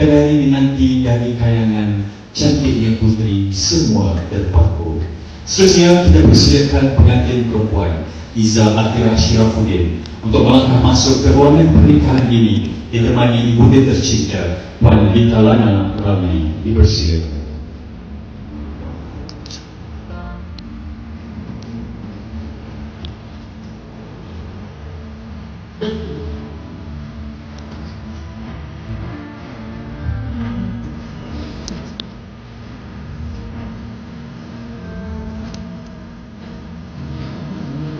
Dari menanti dari kayangan cantiknya putri semua terpaku. Seterusnya kita persilakan pengantin perempuan Iza Akhirah Syirafuddin untuk melangkah masuk ke ruangan pernikahan ini ditemani ibu dia tercinta Puan Lita Lana Ramli dipersilakan.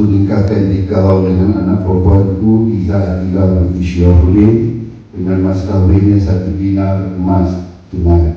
aku nikahkan nikah dengan anak perempuanku Iza Adila Rabi Syahulim dengan mas kahwinnya satu dinar emas tunai.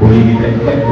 Quỳ lệnh bách